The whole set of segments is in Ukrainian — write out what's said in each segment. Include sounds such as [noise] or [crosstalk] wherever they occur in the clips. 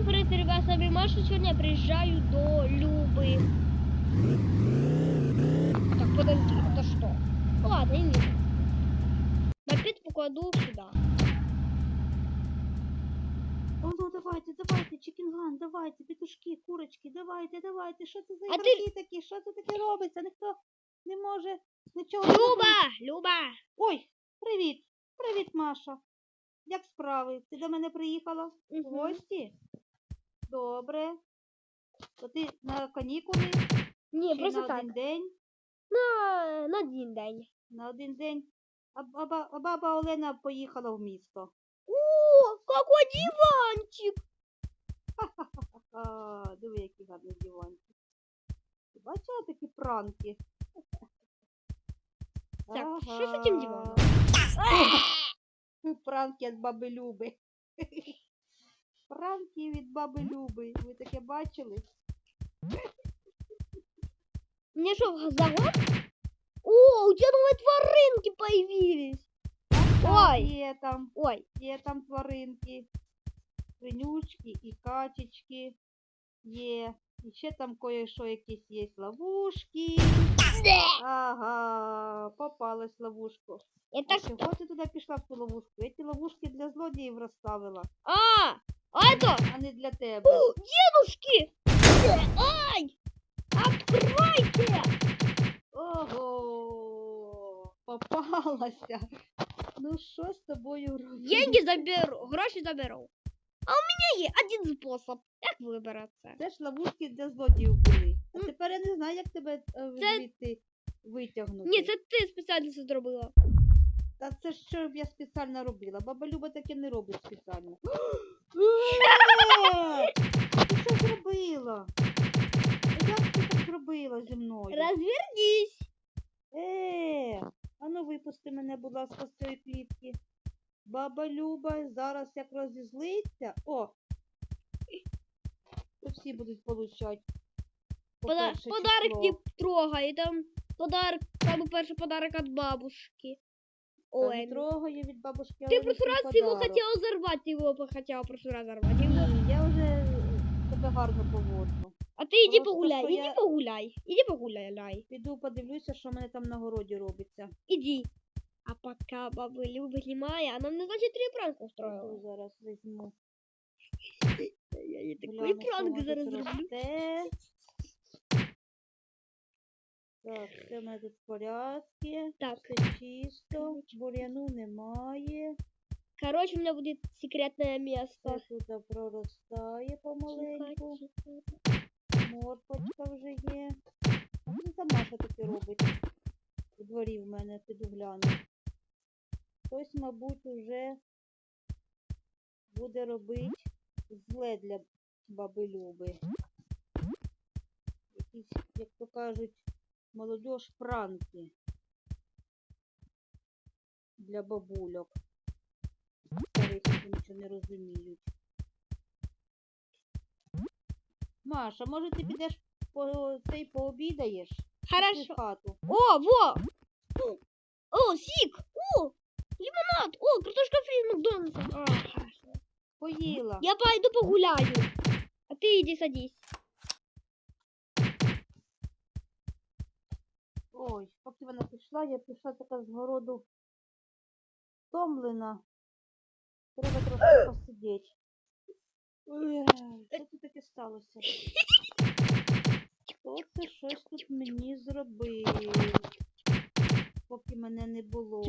Всім привіт, ребята, з вами Маша. Сьогодні я приїжджаю до Люби. Так, подожди, это что? Ну ладно, не вижу. Мопед покладу сюда. О, ну давайте, давайте, чікінган, давайте, петушки, курочки, давайте, давайте. Що це за А ти- ігроки такі? Що це таке робиться? Ніхто не може нічого. Люба! Люба! Ой, привіт. Привіт, Маша. Як справи? Ти до мене приїхала в Мгм. гості? Добре. То ти на канікули? Не, Чи просто на так. один день? На, на один день. На один день. А баба, а баба Олена поїхала в місто. О, какой диванчик! А, диви, які гарні диванчик. Ти бачила такі пранки? Так, що з цим диваном? Пранки від баби Люби. Пранки від баби Люби. Ви таке бачили? Мне что, в загон? О, у тебя новые тваринки появились! Так, Ой. Є там, Ой, є там тваринки. Свинючки і качечки є. І ще там кое-що якісь є ловушки. Ага, попалась ловушку. это А что? чого ти туди пішла в ту ловушку? Я ті ловушки для злодіїв розставила, А, а это? а не для тебе. О, дедушки! Ай! Откройте! Ого, попалася. Ну що з тобою робити? Деньги заберу, гроши заберу. А у меня есть один способ. Как выбраться? Це ж ловушки для злодіїв були. А тепер я не знаю, як тебе е, Це- звідти витягнути. Ні, це ти спеціально це зробила. Та це що б я спеціально робила. Баба Люба таке не робить спеціально. [gasps] Ти що зробила? Як ти так зробила зі мною? Розвернись. Е, а ну випусти мене, будь ласка, з цієї клітки. Баба Люба зараз як розізлиться. О! То всі будуть получати. по Пода- перше подарок число. не трогай. Там подарок, там перший подарок от бабушки. Та Ой, не ну. трогає від бабушки. Ты в але прошлый який раз его подарок. хотела взорвать, ты его хотела в прошлый раз взорвать. Его- Ні, я вже е, тебе гарно поводжу. А ты иди Просто погуляй, що иди я- погуляй, иди погуляй, Лай. Піду подивлюся, що в мене там на городі робиться. Иди. А пока бабы Люба снимая, она мне, значит, три пранка устроила. Піду зараз візьму. Я ей такой гляну, що пранк воно зараз тут зроблю. росте. Так, все в мене тут в порядку. Так, Все чисто. Бур'яну немає. короче, у меня будет секретное место. Все тут проростає помаленьку. Морпочка вже є. А що це Маша таке робить? У дворі в мене піду гляну. Хтось, мабуть, уже буде робити зле для баби Люби. Якісь, як то кажуть, молодіж пранки для бабульок. Старих, які нічого не розуміють. Маша, може ти підеш по цей пообідаєш? Хорошо. хату. О, во! О, сик! О, лимонад! О, картошка фри из Макдональдса. А, хорошо. Поїла. Я пойду погуляю. А ты иди садись. Ой, поки вона пішла, я пішла така з городу втомлена. Треба трохи посидіти. Ой, Що тут таке сталося? Хто це щось тут мені зробив? Поки мене не було.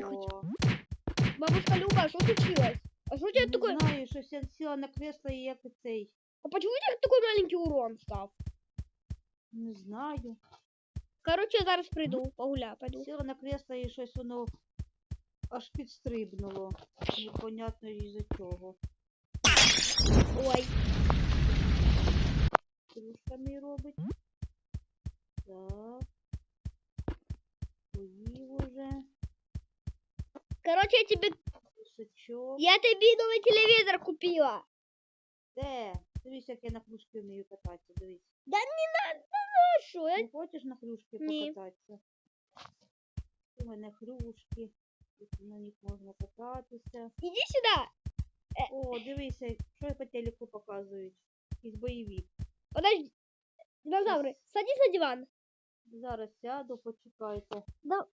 Бабушка Люба, что случилось? А что у тебя Не знаю, щось я сіла на кресло і як цей. А почему у тебя такой маленький урон стал? Не знаю. Короче, я зараз приду, погуляю, пойду. Сіла на кресло і щось воно аж підстрибнуло. Непонятно із-за чого. Ой. Кружка мій робить. Так. Поїв уже. Короче, я тебе... Пішачок. Я тебе новый телевизор купила. Де? Дивись, як я на кружки вмію кататися. Дивись. Да не надо, Что, я... Не хочеш на кружки Ні. покататися? У мене кружки. Тут на них можна кататися. Иди сюда. О, дивися, що по телеку показують. якийсь бойовик. Подожди. Динозавры, садись на диван. Зараз сяду, почекайте. Да.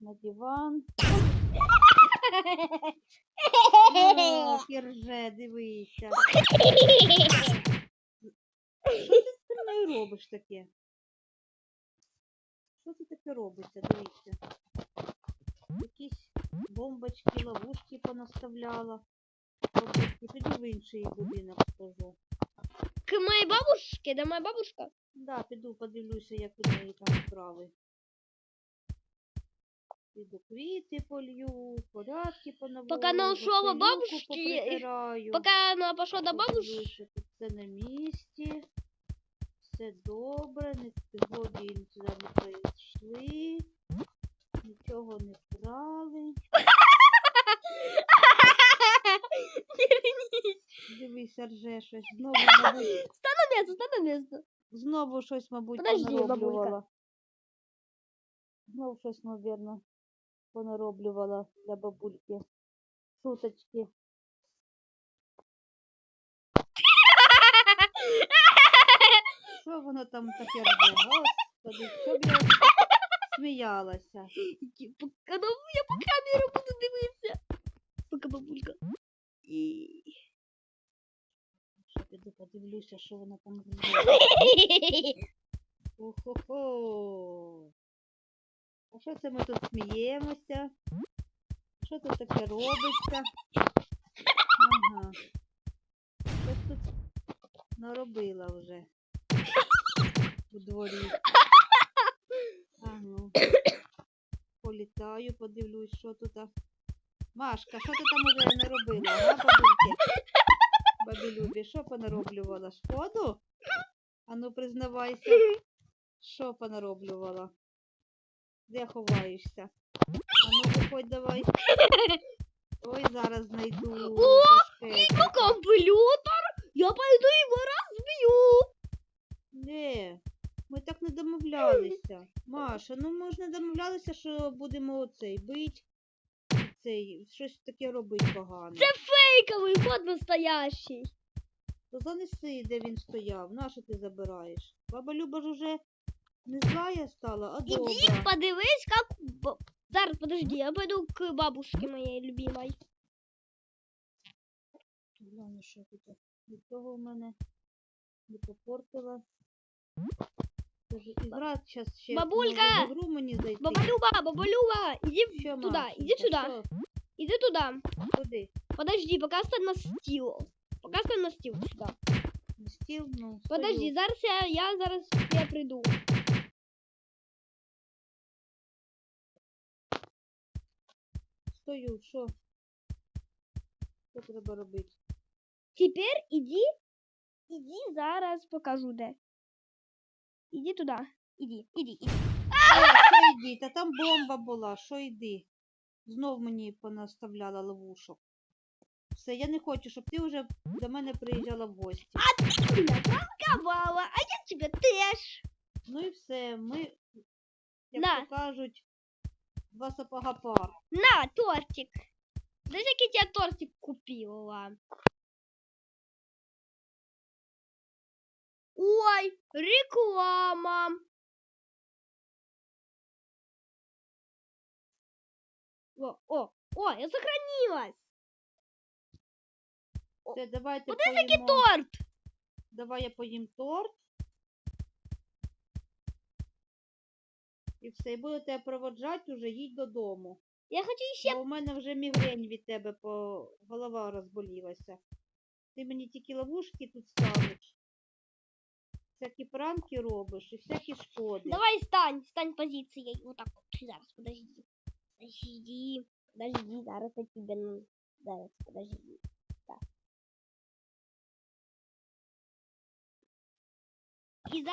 На диван. [laughs] О, кірже, дивися. [laughs] Мною робиш таке? Що ти таке робиться? Дивіться. Якісь бомбочки, ловушки понаставляла. Бомбочки. Тоді в інший будинок схожу. К моей бабушке, да моя бабушка. Да, піду подивлюся, як у неї там справи. Піду квіти полью, порядки понаводжу, Поки не ушла пилюку бабушки, поприбираю. Пока она пошла до бабушки. Подивлюся, тут все на місці. Все добре, непогоді нікуди не прийшли. Нічого не вкрали. Дивися, рже щось. Знову, мабуть, На место, ста на место. Знову щось, мабуть, Подожди, понароблювала. Знову щось, мабуть, понароблювала для бабульки. Шуточки. Там таке? Господи, що б я сміялася. Я по камеру буду дивитися. Пока бабулька. І... Що піду подивлюся, що воно там рже. Хо-хо-хо. А що це ми тут сміємося? Що тут таке робиться? Ага. Щось тут наробила вже у дворі. Ага. Політаю, подивлюсь, що тут. Машка, що ти там уже наробила, а, бабульки? Бабілюбі, що понароблювала? Шкоду? Ану, признавайся. Що понароблювала? Де ховаєшся? Ану, виходь давай. Ой, зараз знайду. О, домовлялися. Маша, ну ми ж не домовлялися, що будемо оцей бить. Цей, щось таке робить погане. Це Фейковый код настоящий. То занеси, де він стояв. Нащо ти забираєш? Баба Люба ж уже не злая стала, а добра. подивись, как... б- Зараз, подожди, я пойду к бабушке моей любимой. Глянь, що тут нічого в мене не попортила. Тож ігра зараз ще Бабулька! може в гру мені зайти. Баба Люба, баба Люба, иди Що, туда, Машенька, иди сюда, що? иди туда. Куди? Подожди, пока стань на стіл. Пока стань на стіл сюда. На стіл? Ну, Подожди, стою. зараз я, я зараз я прийду. Стою, що? Що треба робити? Тепер іди, іди зараз покажу де. Іди туди. Іди, іди, іди. Що йди? Та там бомба була, що йди? Знов мені понаставляла ловушок. Все, я не хочу, щоб ти вже до мене приїжджала в гості. Ти мене пранкувала, а я тебе теж. Ну і все, ми, як На. то кажуть, два сапога пар. На, тортик. Знаешь, як я тебе тортик купила? Ой, реклама. О, я сохранилась. Все, давайте Вот это таки поїмо. торт. Давай я поїм торт. І все, і буду тебе проводжати, уже їдь додому. Я хочу ще Бо у мене вже мігрень від тебе, по голова розболілася. Ти мені тільки ловушки тут ставиш. Всякі пранки робиш і всякі шкоди. Давай стань, стань позицией. Вот так вот. Зараз, подожди. Подожди. Подожди, зараз я тебе... ну, Зараз, подожди. Так. И за...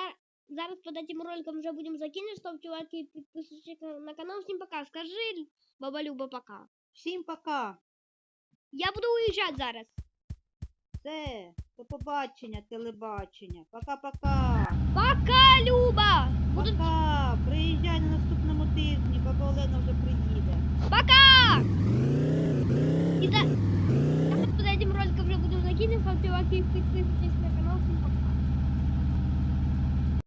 зараз под этим роликом уже будем закинуть, чтобы чуваки подписывайтесь на канал. Всем пока. Скажи, баба Люба, пока. Всім пока! Я буду уезжать зараз. Все, до побачення, телебачення. Пока-пока! Пока, Люба! Буду... Пока! Приїжджай на наступному тижні, баба Олена вже приїде. Пока! И за... Зараз под этим роликом уже будем закинуть, чтобы чуваки подписывайтесь на канал. зовсім